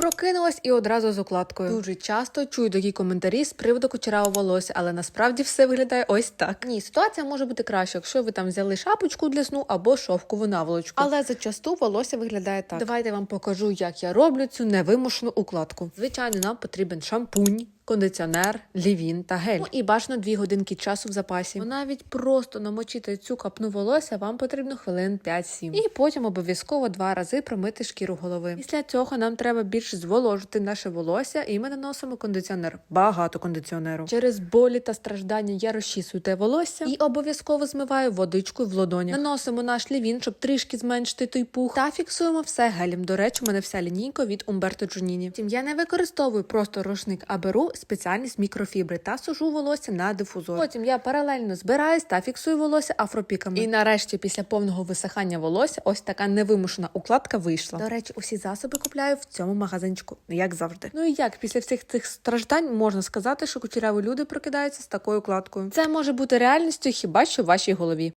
Прокинулась і одразу з укладкою. Дуже часто чую такі коментарі з приводу кучерявого волосся, але насправді все виглядає ось так. Ні, ситуація може бути краще, якщо ви там взяли шапочку для сну або шовкову наволочку. Але зачасту волосся виглядає так. Давайте я вам покажу, як я роблю цю невимушену укладку. Звичайно, нам потрібен шампунь. Кондиціонер, лівін та гель. Ну і бажано дві годинки часу в запасі. Навіть просто намочити цю капну волосся вам потрібно хвилин 5-7. І потім обов'язково два рази промити шкіру голови. Після цього нам треба більш зволожити наше волосся, і ми наносимо кондиціонер. Багато кондиціонеру. Через болі та страждання я розчісую те волосся і обов'язково змиваю водичкою в ладонях. Наносимо наш лівін, щоб трішки зменшити той пух, та фіксуємо все гелем. До речі, у мене вся лінійка від Умберто Джуніні. Втім, я не використовую просто рушник, а беру спеціальність мікрофібри та сужу волосся на дифузор. Потім я паралельно збираюсь та фіксую волосся афропіками. І нарешті, після повного висихання волосся, ось така невимушена укладка вийшла. До речі, усі засоби купляю в цьому магазинчику, як завжди. Ну і як після всіх цих страждань можна сказати, що кучеряві люди прокидаються з такою укладкою. Це може бути реальністю хіба що в вашій голові.